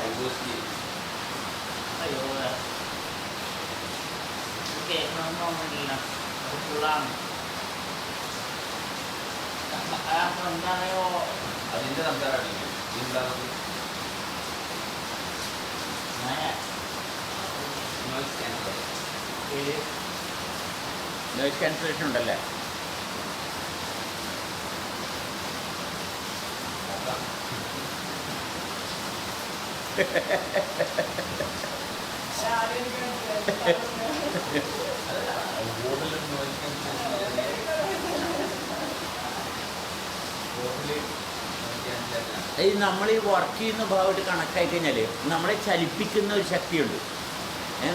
Fibres അയ്യോ കേൾക്കണമെന്നൊന്നുമില്ല അത് ഫുള്ളാണ് അപ്പൊ എന്താണെയോ അതിന്റെ സംസാരമാണ് എന്താണ് ഞാൻ നോയ്സ് ക്യാൻസർ പേര് നോയിസ് ക്യാൻസലേഷൻ ഉണ്ടല്ലേ cancellation. Noise cancellation ബോർഡിൽ ഈ നമ്മൾ ഈ വർക്ക് ചെയ്യുന്ന ഭാഗമായിട്ട് കണക്കായി കഴിഞ്ഞാൽ നമ്മളെ ചലിപ്പിക്കുന്ന ഒരു ശക്തിയുണ്ട്.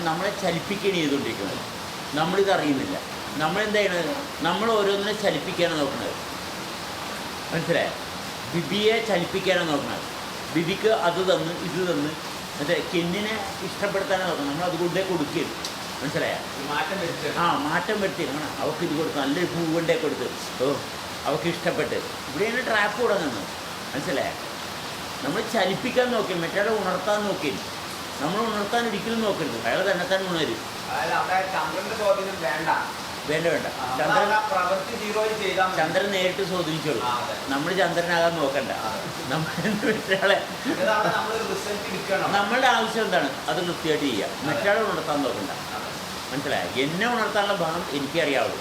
നമ്മളെ ചലിപ്പിക്കുകയാണ് ചെയ്തുകൊണ്ടിരിക്കുന്നത്. നമ്മളിത് അറിയുന്നില്ല. നമ്മളെന്താ ചെയ്യണത് നമ്മൾ ഓരോന്നിനെ ചലിപ്പിക്കാനാണ് നോക്കുന്നത്. മനസ്സിലായോ? ബിബിയെ ചലിപ്പിക്കാനാണ് നോക്കുന്നത്. ബിബിക്ക് അത് തന്ന് ഇത് തന്ന്. മറ്റേ കെന്നിനെ ഇഷ്ടപ്പെടുത്താനേ നോക്കണം നമ്മൾ അത് കൊണ്ടേ കൊടുക്കരുത് മനസ്സിലായ? മാറ്റം വരുത്തി ആ മാറ്റം വരുത്തി വേണം അവൾക്ക് ഇത് കൊടുത്തു നല്ലൊരു പൂ കൊണ്ടേ കൊടുത്ത്. ഓ അവൾക്ക് ഇഷ്ടപ്പെട്ട്. ഇവിടെയാണ് ട്രാപ്പ് തുടങ്ങുന്നത് മനസ്സിലായ? നമ്മൾ ചലിപ്പിക്കാൻ നോക്കി മറ്റേ ഉണർത്താൻ നോക്കി നമ്മൾ ഉണർത്താൻ ഒരിക്കലും നോക്കരുത്. അയാൾ തന്നെ തന്നെ ഉണരും അതായത് അവിടെ ചന്ദ്രന്റെ ചോദ്യം വേണ്ട. വേണ്ട വേണ്ട. ചന്ദ്രൻ പ്രവൃത്തി ചെയ്താൽ മതി. ചന്ദ്രൻ നേരിട്ട് സ്വാധീനിച്ചോളൂ. നമ്മൾ ചന്ദ്രനാകാൻ നോക്കണ്ട. അതെ. നമ്മൾ മറ്റേ റിസൾട്ട് എടുക്കണം നമ്മളുടെ ആവശ്യം എന്താണ്? അത് കൃത്യമായിട്ട് ചെയ്യുക മറ്റേ ഉണർത്താൻ നോക്കണ്ട. മനസ്സിലായ? എന്നെ ഉണർത്താനുള്ള ഭാഗം എനിക്കറിയാവുള്ളൂ.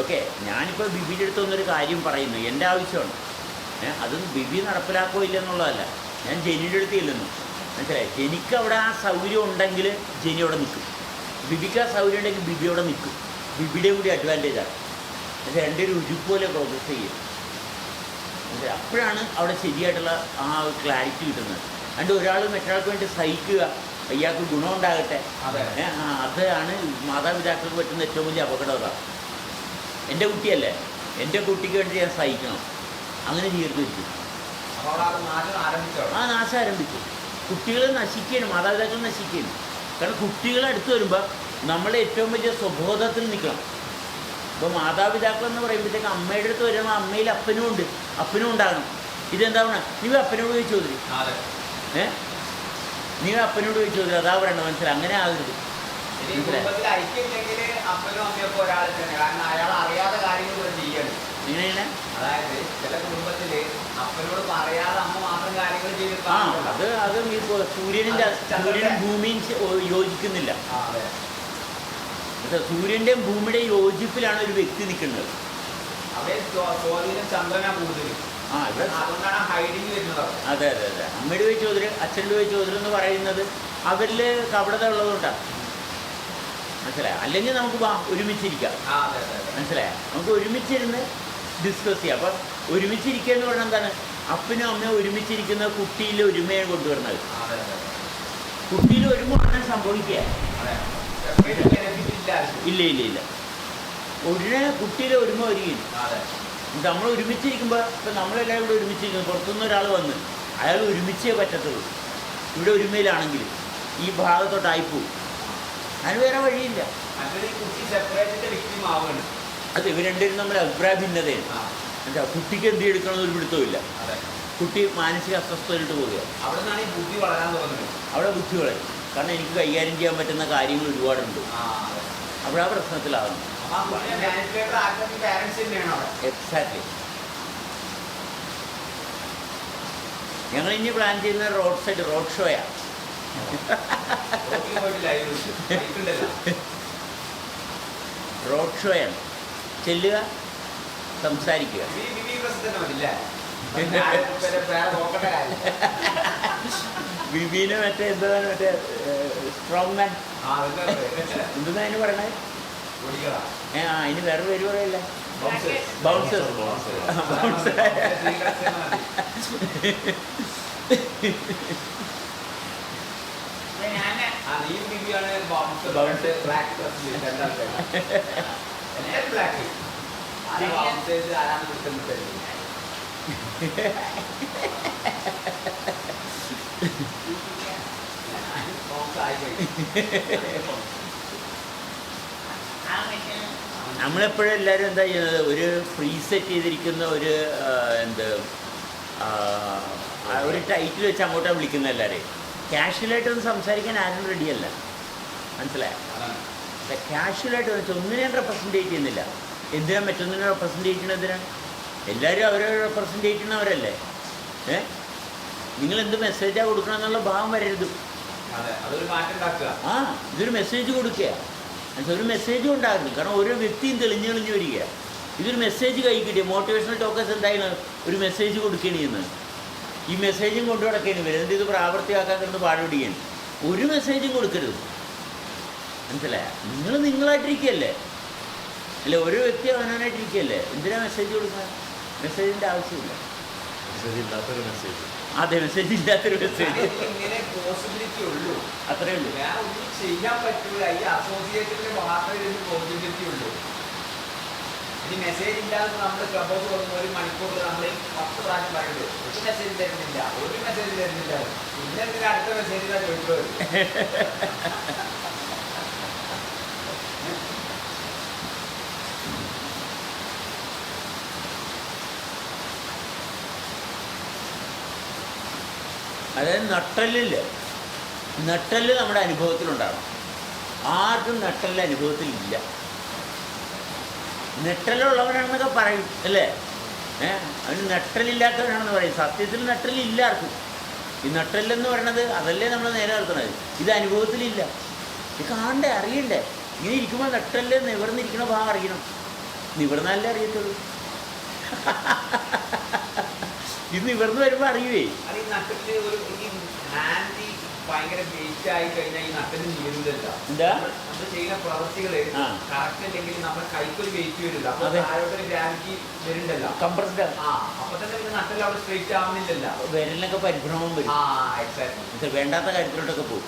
ഓക്കെ ഞാനിപ്പോൾ ബിബിയുടെ അടുത്ത് വന്നൊരു കാര്യം പറയുന്നു. എന്റെ ആവശ്യമാണ്. അത് ബിബി നടപ്പിലാക്കോ ഇല്ലെന്നുള്ളതല്ല. ഞാൻ ജെനിയുടെ അടുത്ത് ഇല്ലെന്നു മനസ്സിലായി? ജനിക്ക് അവിടെ ആ സൗകര്യം ഉണ്ടെങ്കിൽ ജെനി അവിടെ നിൽക്കും. ബിബിക്ക് ആ സൗകര്യം ഉണ്ടെങ്കിൽ ബിബി അവിടെ നിൽക്കും. ബിബിയുടെ കൂടി അഡ്വാന്റേജാണ് പക്ഷേ എന്റെ ഒരു ഉരുപ്പോലെ പ്രോഗ്രസ് ചെയ്യും. പക്ഷേ അപ്പോഴാണ് അവിടെ ശരിയായിട്ടുള്ള ആ ക്ലാരിറ്റി കിട്ടുന്നത്. അതുകൊണ്ട് ഒരാൾ മറ്റൊരാൾക്ക് വേണ്ടി സഹിക്കുക ഇയാൾക്ക് ഗുണമുണ്ടാകട്ടെ അതാണ് മാതാപിതാക്കൾക്ക് പറ്റുന്ന ഏറ്റവും വലിയ അപകടം എന്റെ കുട്ടിയല്ലേ? എന്റെ കുട്ടിക്ക് വേണ്ടി ഞാൻ സഹിക്കണം. അങ്ങനെ ആരംഭിച്ചോ? ആ നാശം ആരംഭിച്ചു. കുട്ടികളെ നശിക്കുകയാണ് മാതാപിതാക്കൾ നശിക്കുകയാണ്. കാരണം കുട്ടികളെ അടുത്ത് വരുമ്പോൾ നമ്മളെ ഏറ്റവും വലിയ സ്വബോധത്തിൽ നിൽക്കണം. ഇപ്പോൾ മാതാപിതാക്കൾ എന്ന് പറയുമ്പോഴത്തേക്ക് അമ്മയുടെ അടുത്ത് വരുന്ന അമ്മയിൽ അപ്പനും ഉണ്ട്. അപ്പനും ഉണ്ടാകണം. ഇതെന്താവണം നീ അപ്പനോട് ചോദിച്ചു അതെ. ഏ? നീ അപ്പനോട് ചോദിച്ചു ചോദിച്ചു അതാ പറയണ്ട മനസ്സിലായി. അങ്ങനെ ആകരുത്. എങ്ങനെയാണ്? അതായത് ചില കുടുംബത്തിൽ അപ്പനോട് പറയാതെ അമ്മ മാത്രം കാര്യങ്ങൾ അത് അത് സൂര്യനും സൂര്യനും ഭൂമിയും യോജിക്കുന്നില്ല. സൂര്യന്റെയും ഭൂമിയുടെയും യോജിപ്പിലാണ് ഒരു വ്യക്തി നിൽക്കുന്നത്. അവിടെ സ്വാ- സ്വാധീനം ചന്ദ്രനാ കൂടുതൽ ആ ഇവിടെ അതുകൊണ്ടാണ് ഹൈഡിങ് വരുന്നത്. അതെ അതെ അതെ. അമ്മയുടെ പോയി ചോദ്യം അച്ഛന്റെ പോയി ചോദ്യം എന്ന് പറയുന്നത് അവരിൽ കപടത ഉള്ളതുകൊണ്ടാണ് മനസ്സിലായോ? അല്ലെങ്കിൽ നമുക്ക് വാ ഒരുമിച്ചിരിക്കാം. മനസ്സിലായോ? നമുക്ക് ഒരുമിച്ചിരുന്ന് ഡിസ്കസ് ചെയ്യാം. അപ്പം ഒരുമിച്ചിരിക്കുക എന്ന് പറഞ്ഞാൽ എന്താണ്? അപ്പനും അമ്മയും ഒരുമിച്ചിരിക്കുന്ന കുട്ടിയിൽ ഒരുമയാണ് കൊണ്ടുവരുന്നത്. കുട്ടിയിലെ. കുട്ടിയിൽ ഒരുമ സംഭവിക്കുക ഇല്ല ഇല്ല ഇല്ല. ഒരു കുട്ടിയിലെ ഒരുമ വരികയും അതെ. നമ്മൾ ഒരുമിച്ചിരിക്കുമ്പോൾ ഇപ്പം നമ്മളെല്ലാം ഇവിടെ ഒരുമിച്ചിരിക്കുന്നു. പുറത്തുനിന്ന് ഒരാൾ വന്ന് അയാൾ ഒരുമിച്ചേ പറ്റത്തുള്ളൂ. ഇവിടെ ഒരുമയിലാണെങ്കിൽ ഈ ഭാഗത്തോട്ടായിപ്പോവും അതിന് വേറെ വഴിയില്ല. അത് ഇവർ രണ്ടുപേരും നമ്മുടെ അഭിപ്രായ ഭിന്നതയാണ്. എന്താ കുട്ടിക്ക് എന്ത് എടുക്കണമെന്ന് ഒരു പിടുത്തമില്ല കുട്ടി മാനസിക അസ്വസ്ഥതയിലോട്ട് പോവുകയാണ്. അവിടെ നിന്നാണ് ഈ ബുദ്ധി വളരാൻ അവിടെ ബുദ്ധി വളരും. കാരണം എനിക്ക് കൈകാര്യം ചെയ്യാൻ പറ്റുന്ന കാര്യങ്ങൾ ഒരുപാടുണ്ട്. അവിടെ ആ പ്രശ്നത്തിലാകുന്നു എക്സാക്ട് എക്സാക്ട്ലി ഞങ്ങൾ ഇനി പ്ലാൻ ചെയ്യുന്ന റോഡ് സൈഡ് റോഡ് ഷോയാണ് റോഡ് ഷോയാണ് ചെല്ലുക സംസാരിക്കുക. ബിബീനെ മറ്റേ എന്താണ് മറ്റേ സ്ട്രോങ് മാൻ എന്തെന്നാ അതിന് പറയണേ ഏ ആ അതിന് വേറെ പേര് പറയില്ല ബൗൺസർ ബൗൺസർ Bouncer. നമ്മളെപ്പോഴും എല്ലാവരും എന്താ ചെയ്യുന്നത് ഒരു ഫ്രീ സെറ്റ് ചെയ്തിരിക്കുന്ന ഒരു എന്ത് ഒരു ടൈറ്റിൽ വെച്ച് അങ്ങോട്ടാണ് വിളിക്കുന്നത് എല്ലാവരെയും. ക്യാഷ്വലായിട്ടൊന്നും സംസാരിക്കാൻ ആരും റെഡിയല്ല മനസ്സിലായോ? ക്യാഷ്വലായിട്ട് വെച്ച് വെച്ചാൽ ഒന്നിനെയും റെപ്രസെന്റേറ്റ് ചെയ്യുന്നില്ല. എന്തിനാ മറ്റൊന്നിനെ റെപ്രസെന്റേറ്റ് ചെയ്യുന്നത് എന്തിനാണ് എല്ലാവരും അവരെ റെപ്രസെന്റേറ്റ് ചെയ്യുന്നവരല്ലേ? ഏ? നിങ്ങൾ എന്ത് മെസ്സേജാണ് കൊടുക്കണം എന്നുള്ള ഭാവം വരരുത്. ആ ഇതൊരു മെസ്സേജ് കൊടുക്കുക. ഒരു മെസ്സേജും ഉണ്ടാകുന്നു കാരണം ഓരോ വ്യക്തിയും തെളിഞ്ഞു തെളിഞ്ഞു വരിക. ഇതൊരു മെസ്സേജ് കൈ കിട്ടിയ മോട്ടിവേഷണൽ ടോക്കസ് എന്തായാലും ഒരു മെസ്സേജ് കൊടുക്കുകയാണ് ചെയ്യുന്നത് ഈ മെസ്സേജും കൊണ്ടു നടക്കേണ്ടി വരും. എന്നിട്ട് ഇത് പ്രാവർത്തിയാക്കാൻ കിടന്ന് പാടുപിടിക്കുകയാണ് ഒരു മെസ്സേജും കൊടുക്കരുത്. മനസ്സിലായ? നിങ്ങൾ നിങ്ങളായിട്ടിരിക്കുകയല്ലേ? അല്ല? ഓരോ വ്യക്തി അവനവനായിട്ടിരിക്കുകയല്ലേ? എന്തിനാ മെസ്സേജ് കൊടുക്കുക? മെസ്സേജിന്റെ ആവശ്യമില്ല. മെസ്സേജ് ഇല്ലാത്തൊരു മെസ്സേജ് അതെ മെസ്സേജ് ഇല്ലാത്തൊരു മെസ്സേജ് ഇങ്ങനെ പോസിബിലിറ്റി ഉള്ളൂ. അത്രേ ഉള്ളൂ. ഞാൻ ഒന്നും ചെയ്യാൻ പറ്റൂല. ഈ അസോസിയേഷനിൽ മാത്രമേ ഇതിന് പോസിബിലിറ്റി ഉള്ളൂ. ഇനി മെസ്സേജ് ഇല്ലാതെ നമ്മൾ ക്ലബ് ഹൗസ് തുറന്ന് ഒരു മണിക്കൂറിൽ നമ്മൾ പത്ത് പ്രാവശ്യം പറയുന്നത് ഒരു മെസ്സേജ് തരുന്നില്ല. ഒരു മെസ്സേജ് തരുന്നില്ല. പിന്നെ അടുത്ത മെസ്സേജ് അതായത് നട്ടല്ലില്ല? നട്ടൽ നമ്മുടെ അനുഭവത്തിലുണ്ടാകണം ആർക്കും നട്ടൽ അനുഭവത്തിലില്ല. നെട്ടലുള്ളവനാണെന്നൊക്കെ പറയും അല്ലേ? ഏഹ് അവന് നട്ടലില്ലാത്തവനാണെന്ന് പറയും. സത്യത്തിൽ നട്ടലില്ല ആർക്കും. ഈ നട്ടല്ലെന്ന് പറയണത് അതല്ലേ നമ്മൾ നേരെ നിർത്തണത് ഇത് അനുഭവത്തിലില്ല. ഇത് കാണണ്ടേ? അറിയണ്ടേ? ഇങ്ങനെ ഇരിക്കുമ്പോൾ നട്ടൽ നിവർന്നിരിക്കണ ഭാഗം അറിയണം. നിവർന്നാലേ അറിയത്തുള്ളൂ. ഇത് ഇവർന്ന് വരുമ്പോൾ അറിയുവേ അത് ഈ ഒരു ഈ ഹാൻഡ് ഭയങ്കര വെയിറ്റ് ആയി കഴിഞ്ഞാൽ ഈ നട്ടിന് നീരില്ലല്ല എന്താ? നമ്മൾ ചെയ്യുന്ന പ്രവൃത്തികൾ ആ. കറക്റ്റ് അല്ലെങ്കിൽ നമ്മുടെ കൈക്കൊരു വെയിറ്റ് വരില്ല. അപ്പൊ അതെ. താഴോട്ടൊരു ഗ്രാവിറ്റി വരുന്നുണ്ടല്ലോ. കംപ്രസ്ഡ് ആ അപ്പൊ തന്നെ പിന്നെ നട്ടിൽ അവിടെ സ്ട്രെയിറ്റ് ആവുന്നില്ലല്ലോ. വിരലിനൊക്കെ പരിഭ്രമം വരും. ആ വേണ്ടാത്ത കാര്യത്തിലോട്ടൊക്കെ പോകും.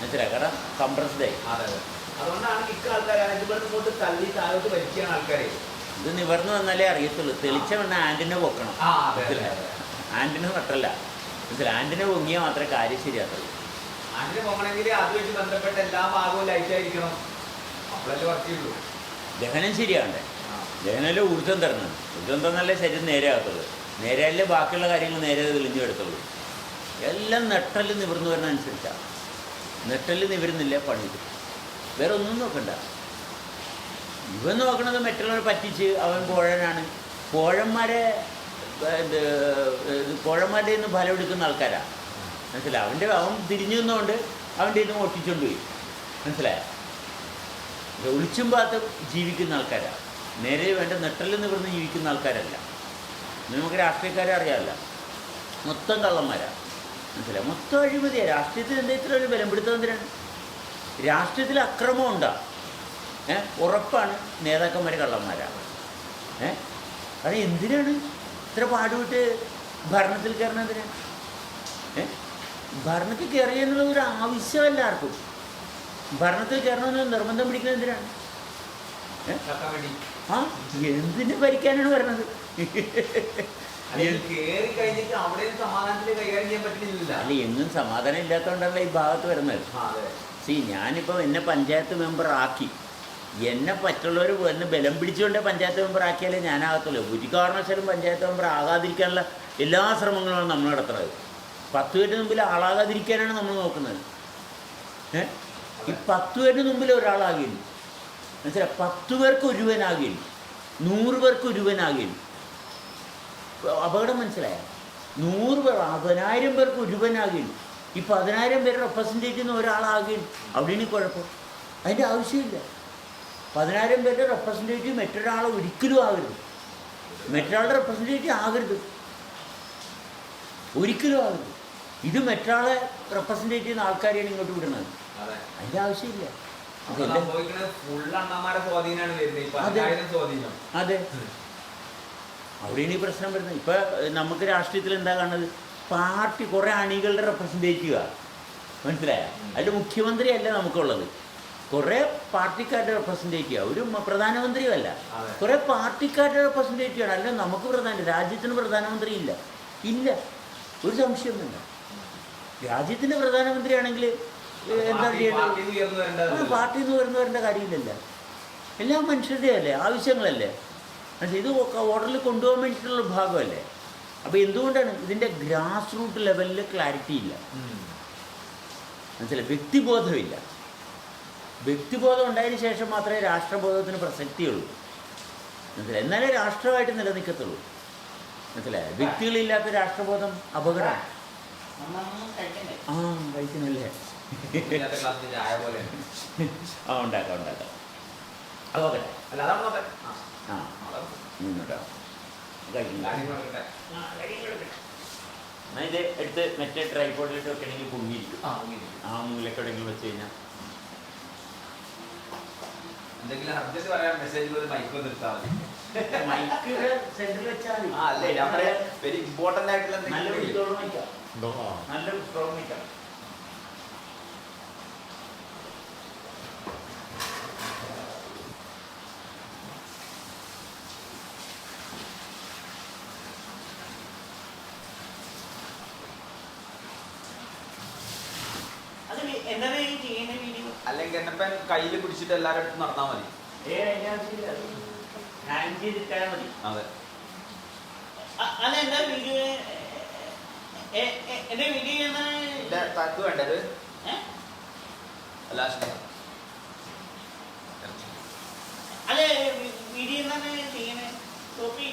മനസ്സിലായി? കാരണം കംപ്രസ്ഡ് ആയി. അതെ അതെ. അതുകൊണ്ടാണ് മിക്ക ആൾക്കാർ ഇതുപോലെ തള്ളി താഴോട്ട് വലിക്കുകയാണ് ആൾക്കാരെ ഇത് നിവർന്ന് വന്നാലേ അറിയത്തുള്ളൂ. തെളിച്ച വന്ന ആന്റിനെ പൊക്കണം. ആന്റിനെ നട്ടല്ല മനസ്സിലായി? ആന്റിനെ പൊങ്ങിയാൽ മാത്രമേ കാര്യം ശരിയാത്തുള്ളൂ പൊങ്ങണമെങ്കിൽ അത് വെച്ച് ബന്ധപ്പെട്ട എല്ലാ ഭാഗവും ലൈറ്റായിരിക്കണം അപ്പോഴല്ലേ വർക്ക് ചെയ്യുള്ളൂ. ദഹനം ശരിയാണ്ടേ ദഹനമല്ലേ ഊർജം തരണം ഊർജം തന്നല്ലേ ശരീരം നേരെ ആകത്തുള്ളൂ നേരെയല്ലേ ബാക്കിയുള്ള കാര്യങ്ങൾ നേരെ തെളിഞ്ഞു എടുത്തുള്ളൂ എല്ലാം നെട്ടൽ നിവർന്നു വരുന്ന അനുസരിച്ചാണ് നെട്ടൽ നിവരുന്നില്ല പണി വേറെ ഒന്നും നോക്കണ്ട. ഇവൻ നോക്കണത് മറ്റുള്ളവരെ പറ്റിച്ച് അവൻ കോഴനാണ് കോഴന്മാരെ ഇത് കോഴന്മാരുടെ നിന്ന് ഫലം എടുക്കുന്ന ആൾക്കാരാണ് മനസ്സിലായി? അവന്റെ അവൻ തിരിഞ്ഞു നിന്നുകൊണ്ട് അവന്റെ നിന്ന് ഒട്ടിച്ചുകൊണ്ട് പോയി. മനസ്സിലായ? ഒളിച്ചും പാത്തും ജീവിക്കുന്ന ആൾക്കാരാണ് നേരെ വേണ്ട നെട്ടലിൽ നിവർന്ന് ജീവിക്കുന്ന ആൾക്കാരല്ല. നമുക്ക് രാഷ്ട്രീയക്കാരെ അറിയാമല്ല. മൊത്തം കള്ളന്മാരാണ് മനസ്സിലായി? മൊത്തം അഴിമതിയാണ് രാഷ്ട്രീയത്തിൽ എന്താ ഇത്ര ഒരു ബലം പിടുത്തം എന്തിനാണ് രാഷ്ട്രീയത്തിൽ അക്രമം ഉണ്ടാകും ഉറപ്പാണ് നേതാക്കന്മാർ കള്ളന്മാരാണ് ഏ? അത് എന്തിനാണ് ഇത്ര പാടുവിട്ട് ഭരണത്തിൽ കയറണതിനാണ് ഏ? ഭരണത്തിൽ കയറി എന്നുള്ള ഒരു ആവശ്യമല്ല ആർക്കും. ഭരണത്തിൽ കയറണമെന്ന് നിർബന്ധം പിടിക്കുന്നത് എന്തിനാണ്? ആ? എന്തിന് ഭരിക്കാനാണ് പറ്റുന്നില്ല അല്ല എന്നും സമാധാനം ഇല്ലാത്തതുകൊണ്ടല്ല ഈ ഭാഗത്ത് വരുന്നത്? സി ഞാനിപ്പോൾ എന്നെ പഞ്ചായത്ത് മെമ്പർ ആക്കി എന്നെ പറ്റുള്ളവർ വന്ന് ബലം പിടിച്ചുകൊണ്ട് പഞ്ചായത്ത് മെമ്പർ ആക്കിയാലേ ഞാനാകത്തുള്ളൂ. ഒരു കാരണവശാലും പഞ്ചായത്ത് മെമ്പർ ആകാതിരിക്കാനുള്ള എല്ലാ ശ്രമങ്ങളുമാണ് നമ്മൾ നടത്തുന്നത്. പത്ത് പേരുടെ മുമ്പിൽ ആളാകാതിരിക്കാനാണ് നമ്മൾ നോക്കുന്നത്. ഏഹ് ഈ പത്ത് പേരുടെ മുമ്പിൽ ഒരാളാകില്ല മനസ്സിലായി? പത്ത് പേർക്ക് ഒരുവനാകില്ല നൂറ് പേർക്ക് ഒരുവനാകില്ല അപകടം മനസ്സിലായ? നൂറ് പേർ പതിനായിരം പേർക്ക് ഒരുവനാകില്ല ഈ പതിനായിരം പേര് റെപ്രസെന്റേറ്റ് ചെയ്യുന്ന ഒരാളാകില്ല അവിടെ കുഴപ്പം. അതിന്റെ ആവശ്യമില്ല. പതിനായിരം പേരുടെ റെപ്രസെന്റേറ്റീവ് മറ്റൊരാളെ ഒരിക്കലും ആകരുത്. മറ്റൊരാളുടെ റെപ്രസെന്റേറ്റീവ് ആകരുത്. ഒരിക്കലും ആകരുത്. ഇത് മറ്റൊരാളെ റെപ്രസെന്റേറ്റ് ചെയ്യുന്ന ആൾക്കാരെയാണ് ഇങ്ങോട്ട് വിടുന്നത്. അതെ. അതിന്റെ ആവശ്യമില്ല. അതെ. അവിടെയാണ് ഈ പ്രശ്നം വരുന്നത്. ഇപ്പൊ നമുക്ക് രാഷ്ട്രീയത്തിൽ എന്താ കാണുന്നത്? പാർട്ടി കുറേ അണികളുടെ റെപ്രസെന്റേറ്റീവാണ് മനസ്സിലായ? അതിൽ മുഖ്യമന്ത്രി അല്ല നമുക്കുള്ളത്. കുറേ പാർട്ടിക്കാരുടെ റെപ്രസെന്റേറ്റീവ് ഒരു മ- പ്രധാനമന്ത്രിയും അല്ല കുറെ പാർട്ടിക്കാരുടെ റെപ്രസെന്റേറ്റീവാണ് അല്ലെങ്കിൽ നമുക്ക് പ്രധാന രാജ്യത്തിന് പ്രധാനമന്ത്രി ഇല്ല. ഇല്ല ഒരു സംശയമൊന്നുമില്ല. രാജ്യത്തിന്റെ പ്രധാനമന്ത്രിയാണെങ്കിൽ എന്താ പാർട്ടി- ചെയ്യേണ്ടത്? പാർട്ടിയിൽ ആ, നിന്ന് വരുന്ന വരേണ്ട കാര്യമില്ലല്ല. എല്ലാം മനുഷ്യരുടെ അല്ലേ ആവശ്യങ്ങളല്ലേ? പക്ഷേ ഇത് ഓർഡറിൽ കൊണ്ടുപോകാൻ വേണ്ടിയിട്ടുള്ള ഭാഗമല്ലേ? അപ്പോൾ എന്തുകൊണ്ടാണ് ഇതിന്റെ ഗ്രാസ് റൂട്ട് ലെവലിൽ ക്ലാരിറ്റി ഇല്ല. മനസ്സിലായി? വ്യക്തിബോധമില്ല. വ്യക്തിബോധം ഉണ്ടായതിന് ശേഷം മാത്രമേ രാഷ്ട്രബോധത്തിന് പ്രസക്തിയുള്ളൂ. മനസ്സിലായി? എന്നാലേ രാഷ്ട്രമായിട്ട് നിലനിൽക്കത്തുള്ളൂ. മനസ്സിലായി? വ്യക്തികളില്ലാത്ത രാഷ്ട്രബോധം അപകടം ആ കഴിക്കണല്ലേ? ആ ഉണ്ടാക്കാം ഉണ്ടാക്കാം. അതൊക്കെ ആ. എന്നാൽ ഇത് എടുത്ത് മറ്റേ ട്രൈപ്പോഡിലിട്ട് വെക്കണമെങ്കിൽ പൊങ്ങിയിരിക്കും. ആ, മൂലക്കെടെങ്കിലും വെച്ച് കഴിഞ്ഞാൽ എന്തെങ്കിലും അർജന്റ് പറയാൻ മെസ്സേജിൽ ഒരു മൈക്ക് ഒന്ന് മതി. മൈക്ക് സെന്ററിൽ വെച്ചാൽ ആ അല്ലേ? ഞാൻ പറയാം വെരി ഇമ്പോർട്ടന്റ് ആയിട്ടുള്ള നല്ല എന്തെങ്കിലും ഉണ്ടോ ആ നല്ല വിത്തോളം വയ്ക്കാം അത് വി- എന്താണ് ഈ ചെയ്യുന്ന വീഡിയോ കയ്യിൽ കയ്യിൽ പിടിച്ചിട്ട് എല്ലാരും അടുത്ത് നടന്നാൽ മതി. അതെ തക്ക് വേണ്ടത് അതെ വീഡിയോ ചെയ്യണേ. കോപ്പി